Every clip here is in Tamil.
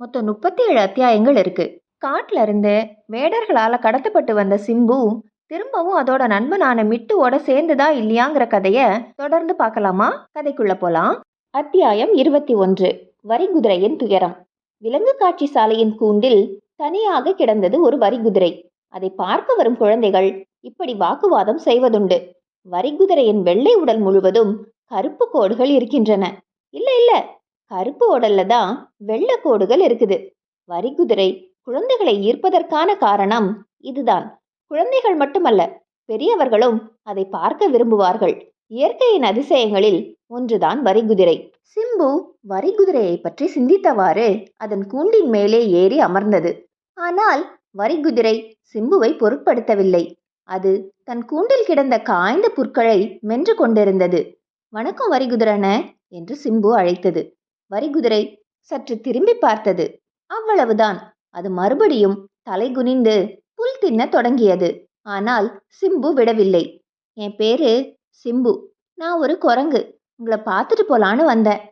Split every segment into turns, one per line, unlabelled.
மொத்தம் முப்பத்தி ஏழு அத்தியாயங்கள் இருக்கு. காட்டுல இருந்து வேடர்களால கடத்தப்பட்டு வந்த சிம்பு திரும்பவும் அதோட நண்பனான மிட்டுவோட சேர்ந்துதா இல்லையாங்கிற கதைய தொடர்ந்து பார்க்கலாமா? கதைக்குள்ள போலாம். அத்தியாயம் இருபத்தி ஒன்று. வரிகுதிரையின் துயரம். விலங்கு காட்சி சாலையின் கூண்டில் தனியாக கிடந்தது ஒரு வரிகுதிரை. அதை பார்க்க வரும் குழந்தைகள் இப்படி வாக்குவாதம் செய்வதுண்டு. வரிகுதிரையின் வெள்ளை உடல் முழுவதும் கருப்பு கோடுகள் இருக்கின்றன. இல்ல இல்ல. கருப்பு உடல்ல தான் வெள்ளை கோடுகள் இருக்குது. வரிகுதிரை குழந்தைகளை ஈர்ப்பதற்கான காரணம் இதுதான். குழந்தைகள் மட்டுமல்ல பெரியவர்களும் அதை பார்க்க விரும்புவார்கள். இயற்கையின் அதிசயங்களில் ஒன்றுதான் வரிகுதிரை சிம்பு வரிகுதிரையை பற்றி சிந்தித்தவாறு அதன் கூண்டின் மேலே ஏறி அமர்ந்தது. ஆனால் வரிகுதிரை சிம்புவை பொருட்படுத்தவில்லை. அது தன் கூண்டில் கிடந்த காய்ந்த புற்களை மென்று கொண்டிருந்தது. வணக்கம் வரிகுதிரன என்று சிம்பு அழைத்தது. வரிகுதிரை சற்று திரும்பி பார்த்தது. அவ்வளவுதான். அது மறுபடியும் தலை குனிந்து புல் தின்ன தொடங்கியது. ஆனால் சிம்பு விடவில்லை. என் பேரு சிம்பு. நான் ஒரு குரங்கு. உங்களை பார்த்துட்டு போலான்னு வந்தேன்.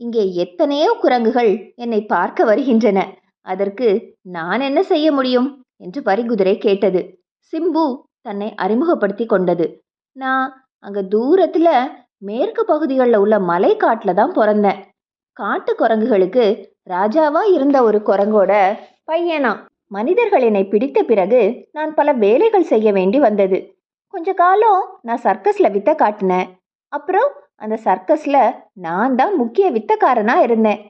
இங்கே எத்தனையோ குரங்குகள் என்னை பார்க்க வருகின்றன. அதற்கு நான் என்ன செய்ய முடியும்? என்று வரிகுதிரை கேட்டது. சிம்பு தன்னை அறிமுகப்படுத்தி கொண்டது. நான் அங்க தூரத்துல மேற்கு பகுதிகளில் உள்ள மலை காட்டில் தான் பிறந்தேன். காட்டு குரங்குகளுக்கு ராஜாவா இருந்த ஒரு குரங்கோட பையனா. மனிதர்கள் என்னை பிடித்த பிறகு நான் பல வேலைகள் செய்ய வேண்டி வந்தது. கொஞ்ச காலம் நான் சர்க்கஸ்ல வித்த காட்டினேன். அப்புறம் அந்த சர்க்கஸ்ல நான் தான் முக்கிய வித்தக்காரனா இருந்தேன்.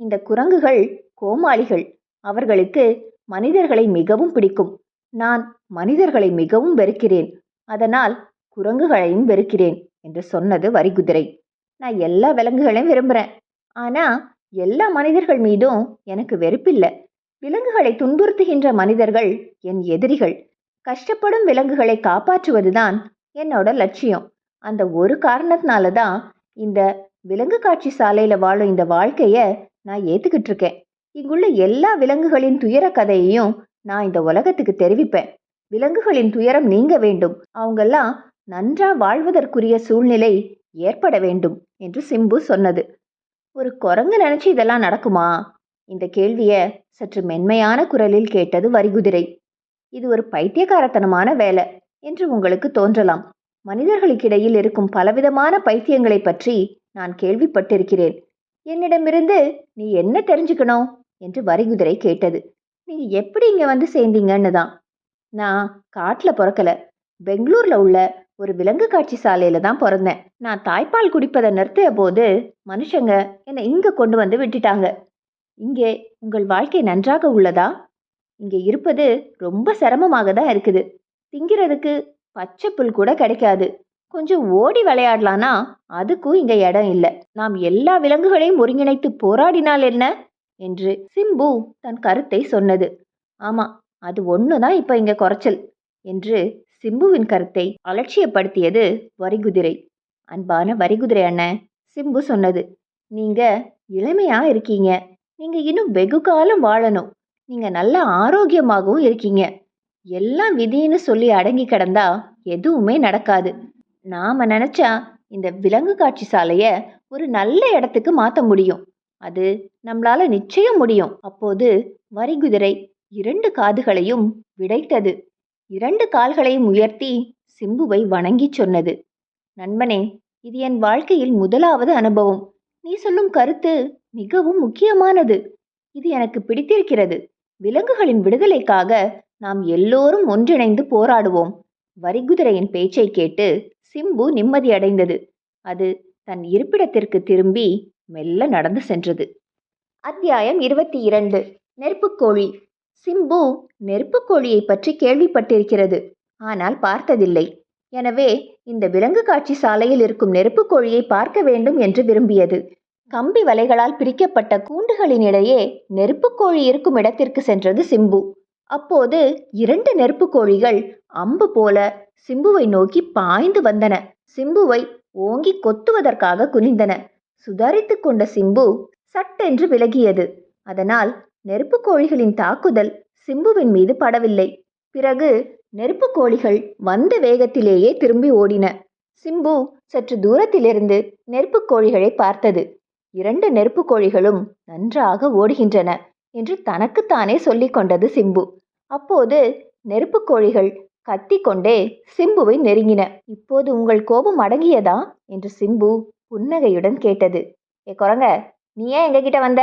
இந்த குரங்குகள் கோமாளிகள். அவர்களுக்கு மனிதர்களை மிகவும் பிடிக்கும். நான் மனிதர்களை மிகவும் வெறுக்கிறேன். அதனால் குரங்குகளையும் வெறுக்கிறேன் என்று சொன்னது வரிகுதிரை. நான் எல்லா விலங்குகளையும் விரும்புகிறேன் ஆனால் எல்லா மனிதர்கள் மீதும் எனக்கு வெறுப்பில்லை. விலங்குகளை துன்புறுத்துகின்ற மனிதர்கள் என் எதிரிகள். கஷ்டப்படும் விலங்குகளை காப்பாற்றுவதுதான் என்னோட லட்சியம். அந்த ஒரு காரணத்தினால தான் இந்த விலங்கு காட்சி சாலையில் வாழும் இந்த வாழ்க்கையை நான் ஏற்றுக்கிட்டு இருக்கேன் இங்குள்ள எல்லா விலங்குகளின் துயர கதையையும் நான் இந்த உலகத்துக்கு தெரிவிப்பேன். விலங்குகளின் துயரம் நீங்க வேண்டும். அவங்கெல்லாம் நன்றா வாழ்வதற்குரிய சூழ்நிலை ஏற்பட வேண்டும் என்று சிம்பு சொன்னது. ஒரு குரங்கு நினைச்சு இதெல்லாம் நடக்குமா? இந்த கேள்விய சற்று மென்மையான குரலில் கேட்டது வரிகுதிரை. இது ஒரு பைத்தியக்காரத்தனமான வேலை என்று உங்களுக்கு தோன்றலாம். மனிதர்களுக்கிடையில் இருக்கும் பலவிதமான பைத்தியங்களை பற்றி நான் கேள்விப்பட்டிருக்கிறேன். என்னிடமிருந்து நீ என்ன தெரிஞ்சுக்கணும்? என்று வரிகுதிரை கேட்டது. நீங்க எப்படி இங்க வந்து சேர்ந்தீங்கன்னு தான் நான் காட்டில் பிறக்கல. பெங்களூர்ல உள்ள ஒரு விலங்கு காட்சி சாலையில தான் பிறந்தேன். நான் தாய்ப்பால் குடிப்பதை நிறுத்திய போது மனுஷங்க என்னை இங்க கொண்டு வந்து விட்டுட்டாங்க. இங்கே உங்கள் வாழ்க்கை நன்றாக உள்ளதா? இங்கே இருப்பது ரொம்ப சிரமமாக தான் இருக்குது. திங்கிறதுக்கு பச்சை புல் கூட கிடைக்காது. கொஞ்சம் ஓடி விளையாடலானா அதுக்கும் இங்க இடம் இல்லை. நாம் எல்லா விலங்குகளையும் ஒருங்கிணைத்து போராடினால் என்ன? என்று சிம்பு தன் கருத்தை சொன்னது. ஆமா அது ஒன்று தான் இப்போ இங்க குறைச்சல் என்று சிம்புவின் கருத்தை அலட்சியப்படுத்தியது வரிகுதிரை. அன்பான வரிகுதிரை அண்ணன் சிம்பு சொன்னது நீங்க இளமையா இருக்கீங்க. நீங்க இன்னும் வெகு காலம் வாழணும். நீங்க நல்ல ஆரோக்கியமாகவும் இருக்கீங்க. எல்லாம் விதின்னு சொல்லி அடங்கி கிடந்தா எதுவுமே நடக்காது. நாம நினைச்சா இந்த விலங்கு காட்சி சாலைய ஒரு நல்ல இடத்துக்கு மாத்த முடியும். அது நம்மளால நிச்சயம் முடியும். அப்போது வரிகுதிரை இரண்டு காதுகளையும் விடைத்தது. இரண்டு கால்களையும் உயர்த்தி சிம்புவை வணங்கி சொன்னது. நண்பனே இது என் வாழ்க்கையில் முதலாவது அனுபவம். நீ சொல்லும் கருத்து மிகவும் முக்கியமானது. இது எனக்கு பிடித்திருக்கிறது. விலங்குகளின் விடுதலைக்காக நாம் எல்லோரும் ஒன்றிணைந்து போராடுவோம். வரிகுதிரையின் பேச்சை கேட்டு சிம்பு நிம்மதியடைந்தது அது தன் இருப்பிடத்திற்கு திரும்பி மெல்ல நடந்து சென்றது. அத்தியாயம் இருபத்தி இரண்டு. நெருப்புக்கோழி சிம்பு நெருப்புக்கோழியை பற்றி கேள்விப்பட்டிருக்கிறது. ஆனால் பார்த்ததில்லை. எனவே இந்த விலங்கு காட்சி சாலையில் இருக்கும் நெருப்புக்கோழியை பார்க்க வேண்டும் என்று விரும்பியது. கம்பி வலைகளால் பிரிக்கப்பட்ட கூண்டுகளின் இடையே நெருப்புக்கோழி இருக்கும் இடத்திற்கு சென்றது சிம்பு. அப்போது இரண்டு நெருப்புக்கோழிகள் அம்பு போல சிம்புவை நோக்கி பாய்ந்து வந்தன. சிம்புவை ஓங்கி கொத்துவதற்காக குனிந்தன. சுதாரித்துக் கொண்ட சிம்பு சட்டென்று விலகியது. அதனால் நெருப்புக்கோழிகளின் தாக்குதல் சிம்புவின் மீது படவில்லை. பிறகு நெருப்புக்கோழிகள் வந்த வேகத்திலேயே திரும்பி ஓடின. சிம்பு சற்று தூரத்திலிருந்து நெருப்புக்கோழிகளை பார்த்தது. இரண்டு நெருப்புக்கோழிகளும் நன்றாக ஓடுகின்றன என்று தனக்குத்தானே சொல்லிக் கொண்டது சிம்பு. அப்போது நெருப்புக்கோழிகள் கத்திக்கொண்டே சிம்புவை நெருங்கின. இப்போது உங்கள் கோபம் அடங்கியதா? என்று சிம்பு புன்னகையுடன் கேட்டது. ஏ குரங்க நீ ஏன் எங்ககிட்ட வந்த?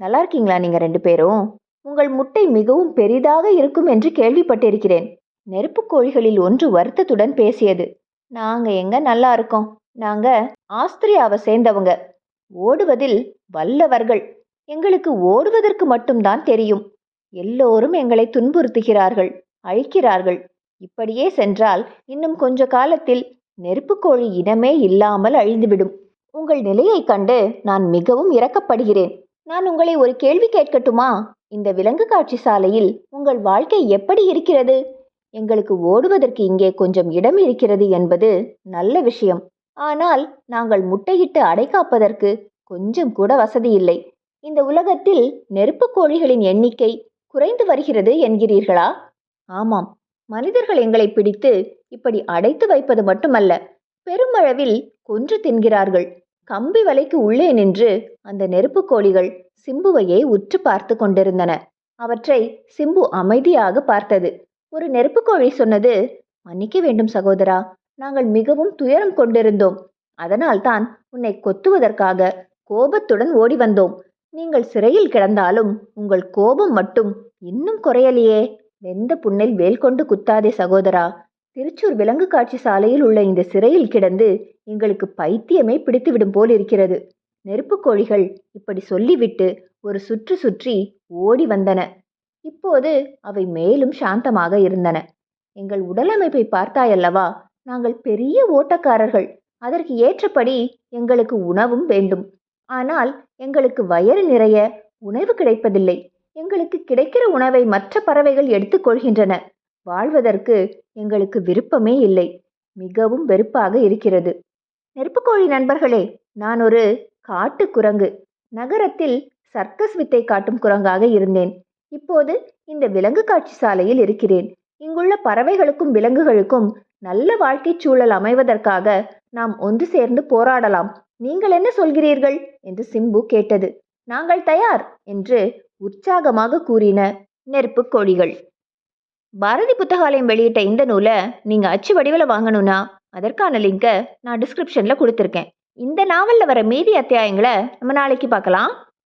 நல்லா இருக்கீங்களா நீங்க ரெண்டு பேரும்? உங்கள் முட்டை மிகவும் பெரிதாக இருக்கும் என்று கேள்விப்பட்டிருக்கிறேன். நெருப்புக்கோழிகளில் ஒன்று வருத்தத்துடன் பேசியது. நாங்க எங்க நல்லா இருக்கோம்? நாங்க ஆஸ்திரியாவை சேர்ந்தவங்க. ஓடுவதில் வல்லவர்கள். எங்களுக்கு ஓடுவதற்கு மட்டும்தான் தெரியும். எல்லோரும் எங்களை துன்புறுத்துகிறார்கள் அழிக்கிறார்கள். இப்படியே சென்றால் இன்னும் கொஞ்ச காலத்தில் நெருப்புக்கோழி இனமே இல்லாமல் அழிந்துவிடும். உங்கள் நிலையைக் கண்டு நான் மிகவும் இரக்கப்படுகிறேன். நான் உங்களை ஒரு கேள்வி கேட்கட்டுமா? இந்த விலங்கு காட்சி சாலையில் உங்கள் வாழ்க்கை எப்படி இருக்கிறது? எங்களுக்கு ஓடுவதற்கு இங்கே கொஞ்சம் இடம் இருக்கிறது என்பது நல்ல விஷயம். ஆனால் நாங்கள் முட்டையிட்டு அடைக்காப்பதற்கு கொஞ்சம் கூட வசதி இல்லை. இந்த உலகத்தில் நெருப்புக் கோழிகளின் எண்ணிக்கை குறைந்து வருகிறது என்கிறீர்களா? ஆமாம். மனிதர்கள் எங்களை பிடித்து இப்படி அடைத்து வைப்பது மட்டுமல்ல பெருமளவில் கொன்று தின்கிறார்கள். கம்பி வலைக்கு உள்ளே நின்று அந்த நெருப்பு கோழிகள் சிம்புவையே உற்று பார்த்து கொண்டிருந்தன. அவற்றை சிம்பு அமைதியாக பார்த்தது. ஒரு நெருப்புக்கோழி சொன்னது மன்னிக்க வேண்டும் சகோதரா நாங்கள் மிகவும் துயரம் கொண்டிருந்தோம். அதனால்தான் உன்னை கொத்துவதற்காக கோபத்துடன் ஓடி வந்தோம். நீங்கள் சிறையில் கிடந்தாலும் உங்கள் கோபம் மட்டும் இன்னும் குறையலையே. வெந்த புண்ணில் வேல் கொண்டு குத்தாதே சகோதரா. திருச்சூர் விலங்கு காட்சி சாலையில் உள்ள இந்த சிறையில் கிடந்து எங்களுக்கு பைத்தியமே பிடித்துவிடும் போல் இருக்கிறது. நெருப்பு கோழிகள் இப்படி சொல்லிவிட்டு ஒரு சுற்று சுற்றி ஓடி வந்தன. இப்போது அவை மேலும் சாந்தமாக இருந்தன. எங்கள் உடலமைப்பை பார்த்தாயல்லவா நாங்கள் பெரிய ஓட்டக்காரர்கள். அதற்கு ஏற்றபடி எங்களுக்கு உணவும் வேண்டும். ஆனால் எங்களுக்கு வயறு நிறைய உணவு கிடைப்பதில்லை. எங்களுக்கு கிடைக்கிற உணவை மற்ற பறவைகள் எடுத்துக்கொள்கின்றன வாழ்வதற்கு எங்களுக்கு விருப்பமே இல்லை. மிகவும் வெறுப்பாக இருக்கிறது. நெருப்புக்கோழி நண்பர்களே நான் ஒரு காட்டு குரங்கு. நகரத்தில் சர்க்கஸ் வித்தை காட்டும் குரங்காக இருந்தேன். இப்போது இந்த விலங்கு காட்சி சாலையில் இருக்கிறேன். இங்குள்ள பறவைகளுக்கும் விலங்குகளுக்கும் நல்ல வாழ்க்கைச் சூழல் அமைவதற்காக நாம் ஒன்று சேர்ந்து போராடலாம். நீங்கள் என்ன சொல்கிறீர்கள்? என்று சிம்பு கேட்டது. நாங்கள் தயார் என்று உற்சாகமாக கூறின நெருப்பு கோழிகள். பாரதி புத்தகாலயம் வெளியிட்ட இந்த நூலை நீங்க அச்சு வடிவில் வாங்கணும்னா அதற்கான லிங்கை நான் டிஸ்கிரிப்ஷனில் கொடுத்துருக்கேன். இந்த நாவலில் வர மீதி அத்தியாயங்களை நம்ம நாளைக்கு பார்க்கலாம்.